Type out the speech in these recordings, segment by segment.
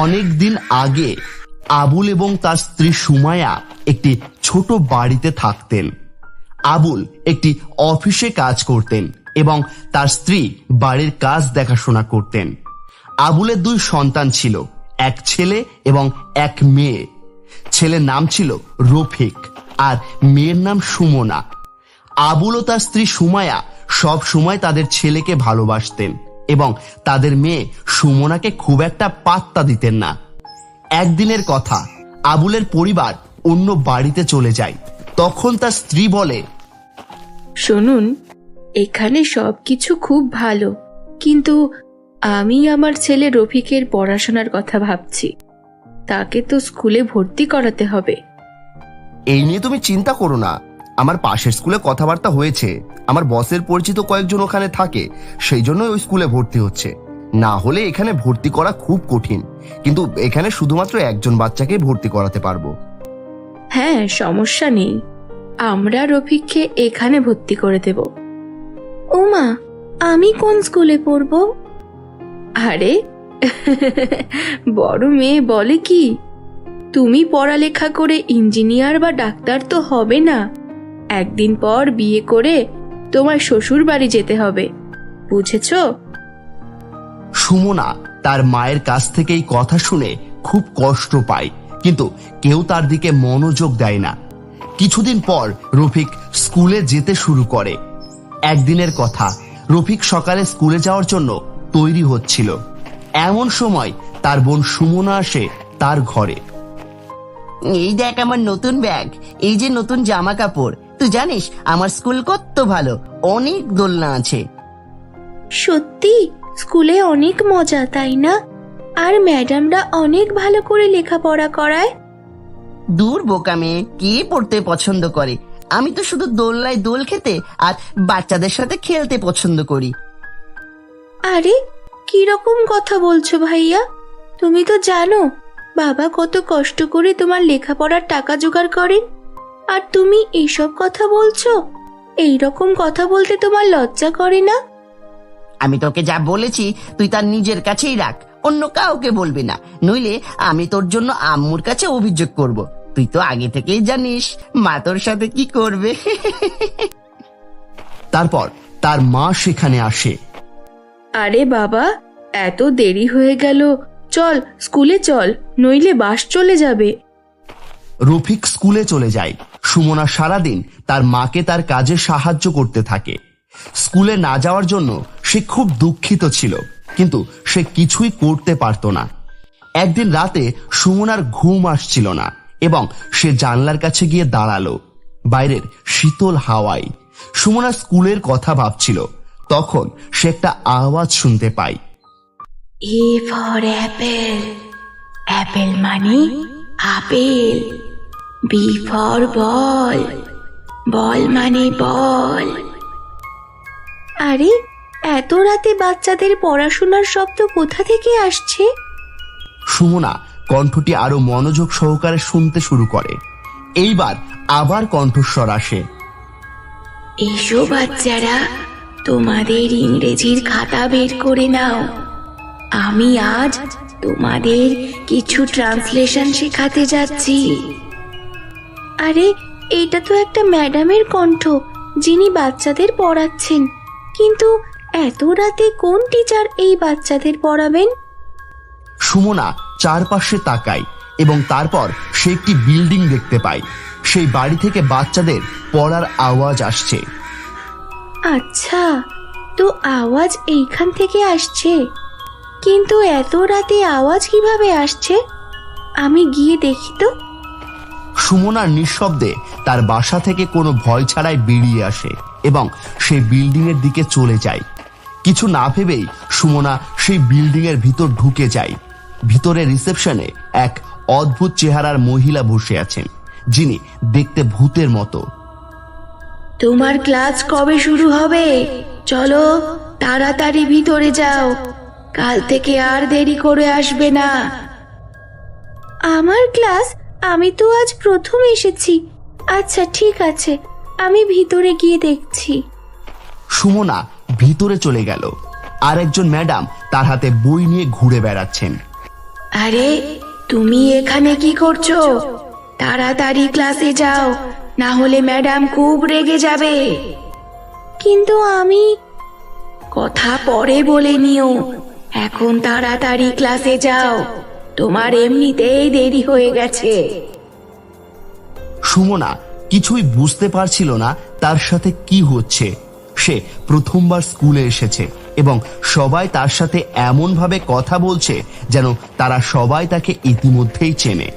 অনেক দিন আগে আবুল এবং তার স্ত্রী সুমায়া একটি ছোট বাড়িতে থাকতেন। আবুল একটি অফিসে কাজ করতেন এবং তার স্ত্রী বাড়ির কাজ দেখাশোনা করতেন। আবুলের দুই সন্তান ছিল, এক ছেলে এবং এক মেয়ে। ছেলের নাম ছিল রফিক আর মেয়ের নাম সুমনা। আবুল ও তার স্ত্রী সুমায়া সব সময় তাদের ছেলেকে ভালোবাসতেন। এবং তাদের মেয়ে সুমনাকে খুব একটা পাত্তা দিতেন না। একদিনের কথা আবুলের পরিবার অন্য বাড়িতে চলে যায়। তখন তার স্ত্রী বলে শুনুন এখানে সবকিছু খুব ভালো কিন্তু আমি আমার ছেলে রফিকের পড়াশোনার কথা ভাবছি। তাকে তো স্কুলে ভর্তি করাতে হবে। এই নিয়ে তুমি চিন্তা করো না। আমার পাশের স্কুলে কথাবার্তা হয়েছে। আমার বসের পরিচিত কয়েকজন ওখানে থাকে, সেই জন্য ওই স্কুলে ভর্তি হচ্ছে। না হলে এখানে ভর্তি করা খুব কঠিন, কিন্তু এখানে শুধুমাত্র একজন বাচ্চাকে ভর্তি করাতে পারব। হ্যাঁ সমস্যা নেই। আমরা রফিককে এখানে ভর্তি করে দেব। ওমা আমি কোন স্কুলে পড়ব? আরে, বড় মেয়ে বলে কি? তুমি পড়ালেখা করে ইঞ্জিনিয়ার বা ডাক্তার তো হবে না। একদিন পর বিয়ে করে তোমার শ্বশুর বাড়ি যেতে হবে বুঝেছ? সুমনা তার মায়ের কাছ থেকে এই কথা শুনে খুব কষ্ট পায় কিন্তু কেউ তার দিকে মনোযোগ দেয় না। কিছুদিন পর রফিক স্কুলে যেতে শুরু করে। একদিনের কথা রফিক সকালে স্কুলে যাওয়ার জন্য তৈরি হচ্ছিল। এমন সময় তার বোন সুমনা আসে তার ঘরে। এই দেখ আমার নতুন ব্যাগ এই যে নতুন জামা কাপড় তুই জানিস আমার স্কুল কত ভালো অনেক দোলনা আছে। সত্যি? স্কুলে অনেক মজা তাই না? আর ম্যাডামরা অনেক ভালো করে লেখাপড়া করায়। দূর বোকা মেয়ে কে পড়তে পছন্দ করে? আমি তো শুধু দোলনায় দোল খেতে আর বাচ্চাদের সাথে খেলতে পছন্দ করি। আরে কীরকম কথা বলছো ভাইয়া? তুমি তো জানো বাবা কত কষ্ট করে তোমার লেখাপড়ার টাকা জোগাড় করেন। আর তুমি এইসব কথা বলছো? এই রকম কথা বলতে তোমার লজ্জা করে না? আমি তোকে যা বলেছি তুই তার নিজের কাছেই রাখ। অন্য কাউকে বলবি না। নইলে আমি তোর জন্য আম্মুর কাছে অভিযোগ করব। তুই তো আগে থেকেই জানিস মা তোর সাথে কি করবে। তারপর তার মা সেখানে আসে। আরে বাবা এত দেরি হয়ে গেল। চল স্কুলে চল নইলে বাস চলে যাবে। রফিক স্কুলে চলে যায়। সুমনা সারাদিন তার মাকে তার কাজে সাহায্য করতে থাকে। স্কুলে না যাওয়ার জন্য সে খুব দুঃখিত ছিল, কিন্তু সে কিছুই করতে পারত না। একদিন রাতে সুমনার ঘুম আসছিল না এবং সে জানলার কাছে গিয়ে দাঁড়াল, বাইরের শীতল হাওয়ায়। সুমনা স্কুলের কথা ভাবছিল, তখন সে একটা আওয়াজ শুনতে পায়। এ ফর অ্যাপেল অ্যাপেল মানে আপেল। বি ফর বল বল মানে বল। আরে এত রাতে বাচ্চাদের পড়াশোনার শব্দ কোথা থেকে আসছে? সুমনা কণ্ঠটি আরও মনোযোগ সহকারে শুনতে শুরু করে। এইবার আবার কণ্ঠস্বর আসে। এসো বাচ্চারা তোমাদের ইংরেজির খাতা বের করে নাও। আমি আজ তোমাদের কিছু ট্রান্সলেশন শেখাতে যাচ্ছি। আরে এইটা তো একটা ম্যাডামের কণ্ঠ যিনি বাচ্চাদের পড়াচ্ছেন। কিন্তু এত রাতে কোন টিচার এই বাচ্চাদের পড়াবেন? সুমনা চারপাশে তাকায় এবং তারপর সে একটি বিল্ডিং দেখতে পায়। সেই বাড়ি থেকে বাচ্চাদের পড়ার আওয়াজ আসছে। আচ্ছা তো আওয়াজ এইখান থেকে আসছে। কিন্তু এত রাতে আওয়াজ কীভাবে আসছে? আমি গিয়ে দেখি তো। সুমনার নিঃশব্দে তার বাসা থেকে কোনো ভয় ছাড়াই বেরিয়ে আসে এবং সেই বিল্ডিং এর দিকে চলে যায়। কিছু না ভেবেই সুমনা সেই বিল্ডিং এর ভিতর ঢুকে যায়। ভিতরে রিসেপশনে এক অদ্ভুত চেহারার মহিলা বসে আছেন যিনি দেখতে ভূতের মতো। তোমার ক্লাস কবে শুরু হবে? চলো তাড়াতাড়ি ভিতরে যাও। কাল থেকে আর দেরি করে আসবে না। আমার ক্লাস আমি তো আজ প্রথম এসেছি। আচ্ছা ঠিক আছে। আমি ভিতরে গিয়ে দেখছি। সুমনা ভিতরে চলে গেল। আর একজন ম্যাডাম তার হাতে বই নিয়ে ঘুরে বেড়াচ্ছেন। আরে তুমি এখানে কি করছ? তাড়াতাড়ি ক্লাসে যাও না হলে ম্যাডাম খুব রেগে যাবে। কিন্তু আমি কথা পরে বলে নিও। এখন তাড়াতাড়ি ক্লাসে যাও। তোমার এমনিতেই দেরি হয়ে গেছে। সুমনা কিছুই বুঝতে পারছিল না তার সাথে কি হচ্ছে। সে প্রথমবার স্কুলে এসেছে এবং সবাই তার সাথে এমন ভাবে কথা বলছে যেন তারা সবাই তাকে ইতিমধ্যেই চেনে।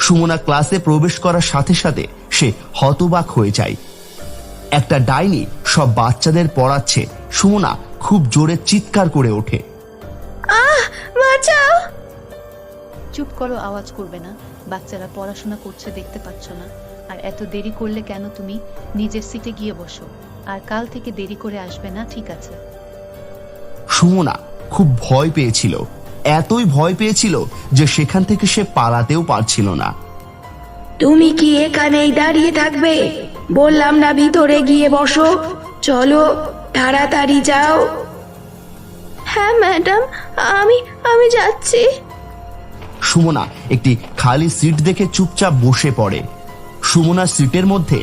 সুমনা ক্লাসে প্রবেশ করার সাথে সাথে সে হতবাক হয়ে যায়। একটা ডাইনি সব বাচ্চাদের পড়াচ্ছে। সুমনা খুব জোরে চিৎকার করে ওঠে। আহ বাঁচাও! চুপ করো আওয়াজ করবে না। বাচ্চারা পড়াশোনা করছে দেখতে পাচ্ছ না। আর এত দেরি করলে কেন তুমি? নিজের সিটে গিয়ে বসো। আর কাল থেকে দেরি করে আসবে না ঠিক আছে? সুমনা খুব ভয় পেয়েছিল। এতই ভয় পেয়েছিল যে সেখান থেকে সে পালাতেও পারছিল না। তুমি কি এখানেই দাঁড়িয়ে থাকবে? বললাম না ভিতরে গিয়ে বসো। চলো তাড়াতাড়ি যাও। হ্যাঁ ম্যাডাম আমি আমি যাচ্ছি। সুমনা একটি খালি সিট দেখে চুপচাপ বসে পড়ে। সুমনার সিটের মধ্যে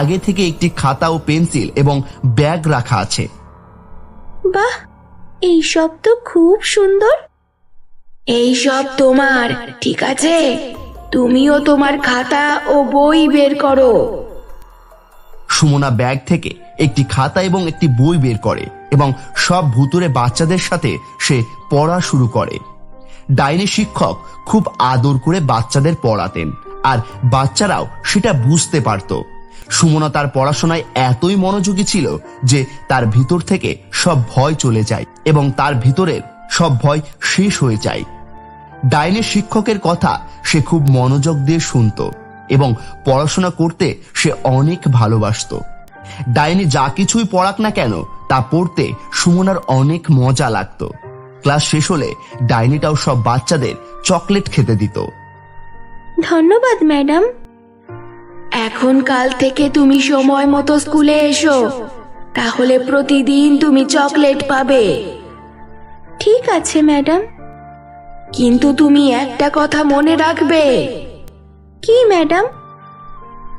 আগে থেকে একটি খাতা ও পেন্সিল এবং ব্যাগ রাখা আছে। বাহ এই সব তো খুব সুন্দর। এই সব তোমার ঠিক আছে? তুমিও তোমার খাতা ও বই বের করো। সুমনা ব্যাগ থেকে একটি খাতা এবং একটি বই বের করে এবং সব ভুতুরে বাচ্চাদের সাথে সে পড়া শুরু করে। ডাইনি শিক্ষক খুব আদর করে বাচ্চাদের পড়াতেন, আর বাচ্চারাও সেটা বুঝতে পারত। সুমনা তার পড়াশোনায় এতই মনোযোগী ছিল যে তার ভিতর থেকে সব ভয় চলে যায় এবং তার ভিতরের সব ভয় শেষ হয়ে যায়। ডাইনি শিক্ষকের কথা সে খুব মনোযোগ দিয়ে শুনতো এবং পড়াশোনা করতে সে অনেক ভালোবাসতো। ডাইনি যা কিছুই পড়াক না কেন, তা পড়তে সুমনার অনেক মজা লাগতো। ক্লাস শেষ হলে ডাইনিটাও সব বাচ্চাদের চকলেট খেতে দিত। ধন্যবাদ ম্যাডাম। এখন কাল থেকে তুমি সময় মতো স্কুলে এসো। তাহলে প্রতিদিন তুমি চকলেট পাবে। ঠিক আছে ম্যাডাম। কিন্তু তুমি একটা কথা মনে রাখবে। কি ম্যাডাম?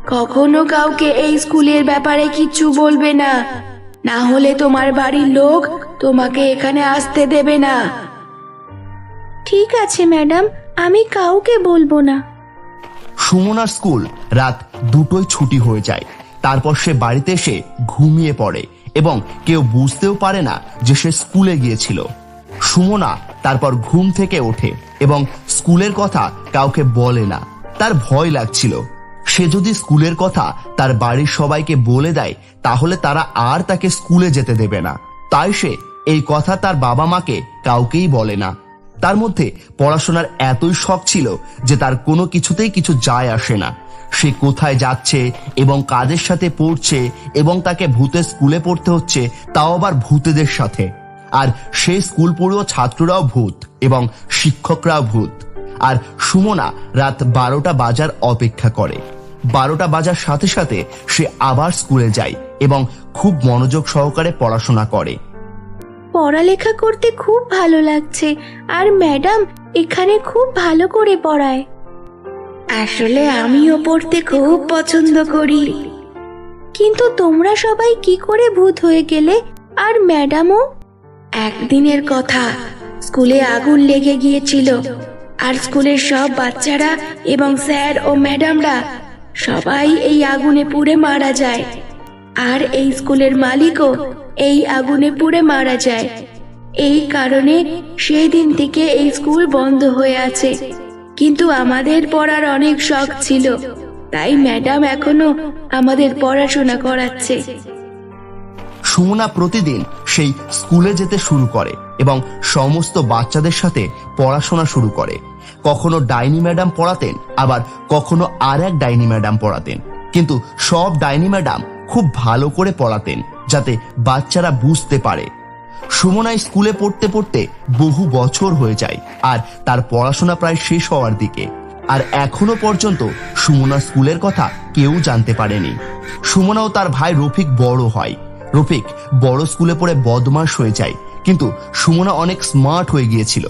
কখনো কাউকে এই স্কুলের ব্যাপারে কিচ্ছু বলবে না। না হলে তোমার বাড়ির লোক তোমাকে এখানে আসতে দেবে না। ঠিক আছে ম্যাডাম আমি কাউকে বলব না। সুমনার স্কুল রাত দুটোই ছুটি হয়ে যায়। তারপর সে বাড়িতে এসে ঘুমিয়ে পড়ে এবং কেউ বুঝতেও পারে না যে সে স্কুলে গিয়েছিল। সুমনা তারপর ঘুম থেকে ওঠে এবং স্কুলের কথা কাউকে বলে না। তার ভয় লাগছিল। সে যদি স্কুলের কথা তার বাড়ির সবাইকে বলে দেয় তাহলে তারা আর তাকে স্কুলে যেতে দেবে না। তাই সে এই কথা তার বাবা মাকে কাউকেই বলে না। তার মধ্যে পড়াশোনার এতই শখ ছিল যে তার কোনো কিছুতেই কিছু যায় আসে না। সে কোথায় যাচ্ছে এবং কাদের সাথে পড়ছে এবং তাকে ভূতের স্কুলে পড়তে হচ্ছে, তাও আবার ভূতেদের সাথে। আর সে স্কুল পড়ুয়া ছাত্ররাও ভূত এবং শিক্ষকরাও ভূত। আর সুমনা রাত বারোটা বাজার অপেক্ষা করে। বারোটা বাজার সাথে সাথে সে আবার স্কুলে যায় এবং খুব মনোযোগ সহকারে পড়াশোনা করে। পড়ালেখা করতে খুব ভালো লাগছে আর ম্যাডাম এখানে খুব ভালো করে পড়ায়। আসলে আমিও পড়তে খুব পছন্দ করি। কিন্তু তোমরা সবাই কি করে ভূত হয়ে গেলে? আর ম্যাডামও? একদিনের কথা, স্কুলে আগুন লেগে গিয়েছিল। আর স্কুলের সব বাচ্চারা এবং স্যার ও ম্যাডামরা সবাই এই আগুনে পুড়ে মারা যায়। আর এই স্কুলের মালিকও এই আগুনে পুড়ে মারা যায়। এই কারণে সেই দিন থেকে এই স্কুল বন্ধ হয়ে আছে। কিন্তু আমাদের পড়ার অনেক শখ ছিল। তাই ম্যাডাম এখনও আমাদের পড়াশোনা করাচ্ছে। সুমনা প্রতিদিন সেই স্কুলে যেতে শুরু করে এবং সমস্ত বাচ্চাদের সাথে পড়াশোনা শুরু করে। কখনো ডাইনি ম্যাডাম পড়াতেন, আবার কখনো আর এক ডাইনি ম্যাডাম পড়াতেন। কিন্তু সব ডাইনি ম্যাডাম খুব ভালো করে পড়াতেন যাতে বাচ্চারা বুঝতে পারে। সুমনা স্কুলে পড়তে পড়তে বহু বছর হয়ে যায় আর তার পড়াশোনা প্রায় শেষ হওয়ার দিকে। আর এখনও পর্যন্ত সুমনা স্কুলের কথা কেউ জানতে পারেনি। সুমনা ও তার ভাই রফিক বড় হয়। রফিক বড় স্কুলে পড়ে বদমাস হয়ে যায়, কিন্তু সুমনা অনেক স্মার্ট হয়ে গিয়েছিল।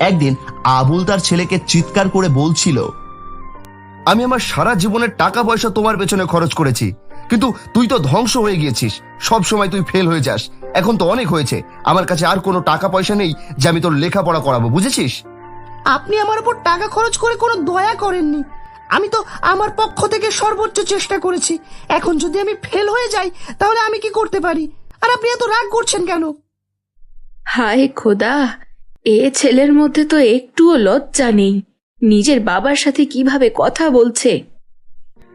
একদিন আবুল তার ছেলেকে চিৎকার করে বলছিল, আমি আমার সারা জীবনের টাকা পয়সা তোমার পেছনে খরচ করেছি। কিন্তু তুই তো ধ্বংস হয়ে গিয়েছিস। সব সময় তুই ফেল হয়ে যাস। এখন তো অনেক হয়েছে। আমার কাছে আর কোনো টাকা পয়সা নেই যে আমি তোর লেখাপড়া করাবো বুঝেছিস? আপনি আমার উপর টাকা খরচ করে কোনো দয়া করেননি। আমি তো আমার পক্ষ থেকে সর্বোচ্চ চেষ্টা করেছি। এখন যদি আমি ফেল হয়ে যাই তাহলে আমি কি করতে পারি? আর আপনি এত রাগ করছেন কেন? হায় খোদা এ ছেলের মধ্যে তো একটুও লজ্জা নেই। নিজের বাবার সাথে কীভাবে কথা বলছে?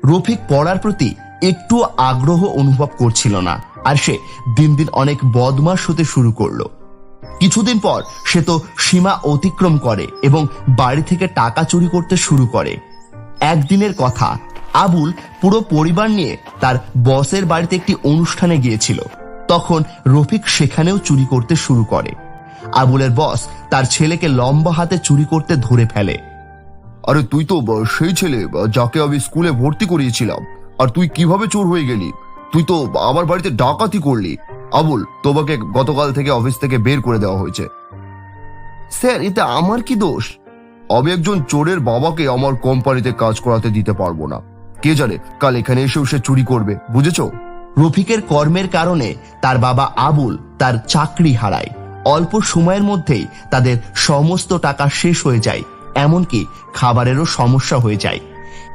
রফিক পড়ার প্রতি একটু আগ্রহ অনুভব করছিল না, আর সে দিন দিন অনেক বদমাস হতে শুরু করল। কিছুদিন পর সে তো সীমা অতিক্রম করে এবং বাড়ি থেকে টাকা চুরি করতে শুরু করে। একদিনের কথা, আবুল পুরো পরিবার নিয়ে তার বসের বাড়িতে একটি অনুষ্ঠানে গিয়েছিল। তখন রফিক সেখানেও চুরি করতে শুরু করে। আবুলের বস তার ছেলেকে লম্বা হাতে চুরি করতে ধরে ফেলে। আরে তুই তো সেই ছেলে, যাকে আমি স্কুলে ভর্তি করিয়েছিলাম। আর তুই কীভাবে চোর হয়ে গেলি? তুই তো আমার বাড়িতে ডাকাতি করলি। আবুল, তোমাকে গতকাল থেকে অফিস থেকে বের করে দেওয়া হয়েছে। স্যার এটা আমার কি দোষ? আমি একজন চোরের বাবাকে আমার কোম্পানিতে কাজ করাতে দিতে পারব না। কে জানে, কাল এখানে এসেও সে চুরি করবে, বুঝেছ? রফিকের কর্মের কারণে তার বাবা আবুল তার চাকরি হারায়। অল্প সময়ের মধ্যেই তাদের সমস্ত টাকা শেষ হয়ে যায়, এমনকি খাবারেরও সমস্যা হয়ে যায়।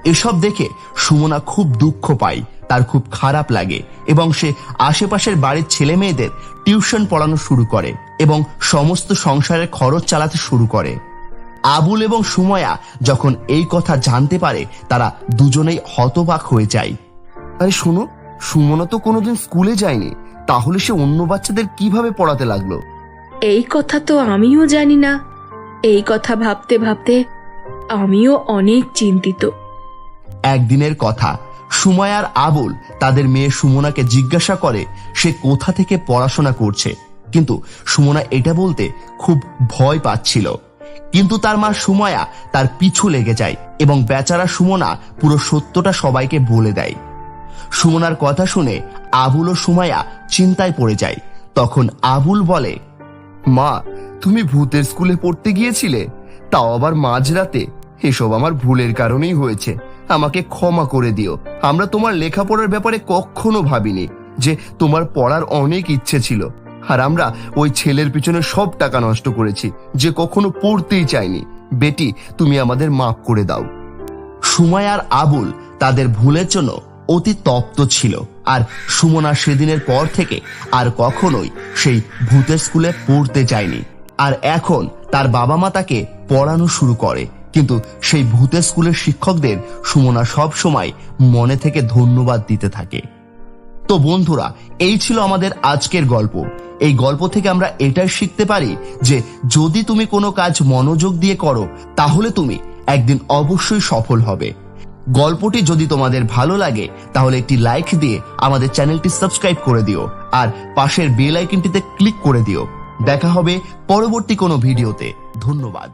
এসব দেখে সুমনা খুব দুঃখ পায় তার খুব খারাপ লাগে এবং সে আশেপাশের বাড়ির ছেলে মেয়েদের টিউশন পড়ানো শুরু করে এবং সমস্ত সংসারের খরচ চালাতে শুরু করে। আবুল এবং সুময়া যখন এই কথা জানতে পারে তারা দুজনেই হতবাক হয়ে যায়। আরে শোনো সুমনা তো কোনোদিন স্কুলে যায়নি তাহলে সে অন্য বাচ্চাদের কীভাবে পড়াতে লাগল? এই কথা তো আমিও জানি না। এই কথা ভাবতে ভাবতে আমিও অনেক চিন্তিত। একদিনের কথা। সুময়ার আবুল তাদের মেয়ে সুমনাকে জিজ্ঞাসা করে, সে কোথা থেকে পড়াশোনা করছে? কিন্তু সুমনা এটা বলতে খুব ভয় পাচ্ছিল। কিন্তু তার মা সুময়া তার পিছু লেগে যায় এবং বেচারা সুমনা পুরো সত্যটা সবাইকে বলে দেয়। সুমনার কথা শুনে আবুল ও সুমায়া চিন্তায় পড়ে যায়। তখন আবুল বলে, মা, তুমি ভূতের স্কুলে পড়তে গিয়েছিলে? তাও আবার মাঝরাতে? এসব আমার ভুলের কারণেই হয়েছে। আমাকে ক্ষমা করে দিও। আমরা তোমার লেখাপড়ার ব্যাপারে কখনো ভাবিনি যে তোমার পড়ার অনেক ইচ্ছে ছিল। আর আমরা ওই ছেলের পিছনে সব টাকা নষ্ট করেছি, যে কখনো পড়তেই চাইনি। বেটি, তুমি আমাদের মাফ করে দাও। সুমায় আর আবুল তাদের ভুলের জন্য অতি তপ্ত ছিল। আর সুমনা সেদিনের পর থেকে আর কখনোই সেই ভূতের স্কুলে পড়তে যায়নি আর এখন তার বাবা মা তাকে পড়ানো শুরু করে। কিন্তু সেই ভূতের স্কুলের শিক্ষকদের সুমনা সব সময় মনে থেকে ধন্যবাদ দিতে থাকে। তো বন্ধুরা, এই ছিল আমাদের আজকের গল্প। এই গল্প থেকে আমরা এটাই শিখতে পারি যে যদি তুমি কোনো কাজ মনোযোগ দিয়ে করো, তাহলে তুমি একদিন অবশ্যই সফল হবে। গল্পটি যদি তোমাদের ভালো লাগে, তাহলে একটি লাইক দিয়ে আমাদের চ্যানেলটি সাবস্ক্রাইব করে দিও আর পাশের বেল আইকনটিতে ক্লিক করে দিও। দেখা হবে পরবর্তী কোনো ভিডিওতে। ধন্যবাদ।